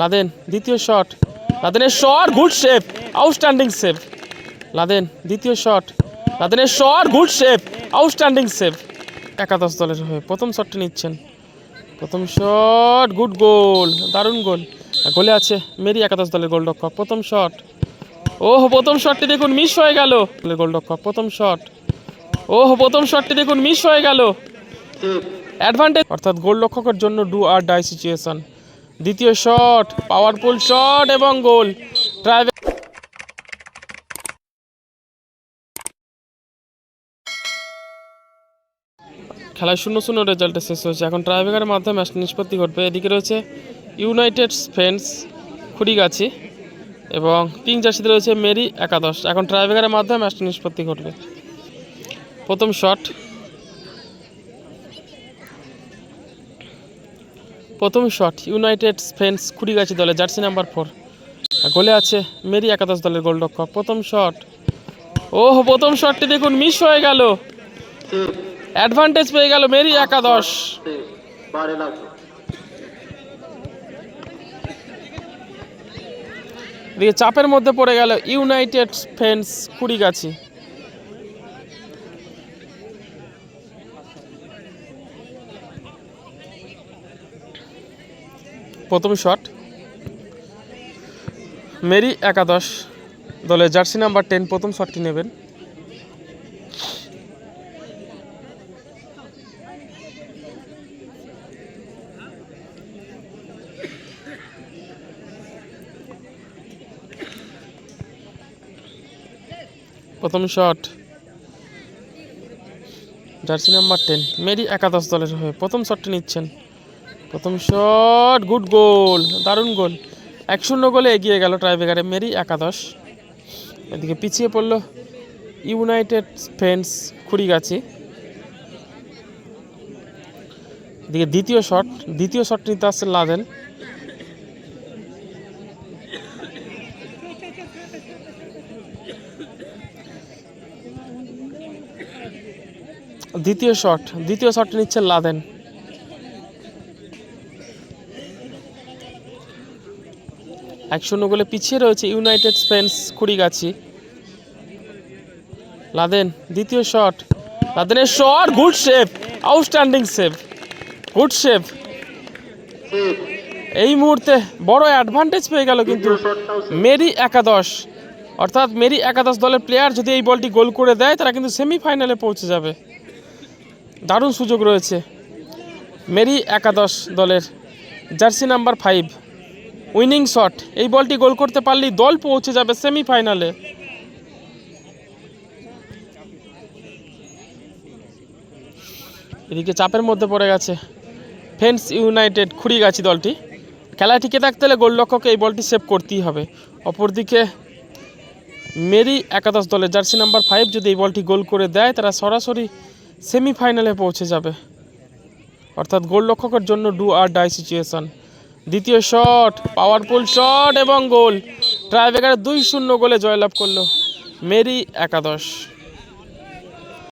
Laden দ্বিতীয় shot লাদেনের shot good save outstanding save Laden দ্বিতীয় shot লাদেনের shot good save outstanding save একাদশ দলের হয়ে প্রথম শটটি নিচ্ছেন। প্রথম শট গুড গোল দারুণ গোল গোলে আছে মেরি একাদশ দলের গোলরক্ষক প্রথম শট ওহ প্রথম শটটি দেখুন মিস হয়ে গেল। গোলরক্ষক প্রথম শট ওহ প্রথম শটটি দেখুন মিস হয়ে গেল। অ্যাডভান্টেজ অর্থাৎ গোলরক্ষকের জন্য ডু আর ডাই সিচুয়েশন দ্বিতীয় শট পাওয়ারফুল শট এবং গোল। ট্রাই খেলায় শূন্য শূন্য রেজাল্টে শেষ হয়েছে। এখন ট্রাইবেকারের মাধ্যমে ম্যাচটি নিষ্পত্তি ঘটবে। এদিকে রয়েছে ইউনাইটেড ফ্রেন্ডস খুঁড়িগাছি এবং পিং জার্সিতে রয়েছে মেরি একাদশ। এখন ট্রাইবেকারের মাধ্যমে ম্যাচটি নিষ্পত্তি ঘটবে। প্রথম শট প্রথম শট ইউনাইটেড ফ্রেন্ডস খুঁড়িগাছি দলে জার্সি নাম্বার ফোর গোলে আছে মেরি একাদশ দলের গোলরক্ষক। প্রথম শট ওহ, প্রথম শটটি দেখুন মিস হয়ে গেল। অ্যাডভান্টেজ পেয়ে গেল মেরি একাদশ। চাপের মধ্যে পড়ে গেল ইউনাইটেড ফ্রেন্ডস কুড়িগাছি। প্রথম শট। মেরি একাদশ দলের জার্সি নাম্বার টেন প্রথম শটটি নেবেন। প্রথম shot. Jersey number ten, Mary একাদশ দলের হয়ে প্রথম শটটি নিচ্ছেন। প্রথম শট গুড গোল দারুণ গোল এক শূন্য গোলে এগিয়ে গেল ট্রাইবেকারে মেরি একাদশ। এদিকে পিছিয়ে পড়ল ইউনাইটেড ফ্রেন্ডস খুঁড়িগাছি। এদিকে দ্বিতীয় শট দ্বিতীয় শট নিতে আসছে লাদেন। দ্বিতীয় শট দ্বিতীয় শট নিচ্ছে লাদেন। এক শূন্য গোলে পিছিয়ে রয়েছে ইউনাইটেড স্পেন্স কুড়িগাছি লাদেন, দ্বিতীয় shot. লাদেনের shot, good save, outstanding save, good save. এই মুহূর্তে বড় অ্যাডভান্টেজ পেয়ে গেল কিন্তু মেরি একাদশ। অর্থাৎ মেরি একাদশ দলের প্লেয়ার যদি এই বলটি গোল করে দেয়, তারা কিন্তু সেমিফাইনালে পৌঁছে যাবে। দারুণ সুযোগ রয়েছে মেরি একাদশ দলের jersey number five winning shot. এই বলটি গোল করতে পারলেই দল পৌঁছে যাবে সেমিফাইনালে। এদিকে চাপের মধ্যে পড়ে গেছে ফেন্স ইউনাইটেড খুঁড়িগাছি দলটি। খেলায় টিকে থাকতে হলে গোলরক্ষককে এই বলটি সেভ করতেই হবে। অপরদিকে মেরি একাদশ দলের জার্সি নাম্বার ফাইভ যদি এই বলটি গোল করে দেয়, তারা সরাসরি সেমিফাইনালে পৌঁছে যাবে। অর্থাৎ গোলরক্ষকের জন্য ডু আর ডাই সিচুয়েশন। দ্বিতীয় শট পাওয়ারফুল শট এবং গোল। ট্রাইবেকার দুই শূন্য গোলে জয়লাভ করল মেরি একাদশ।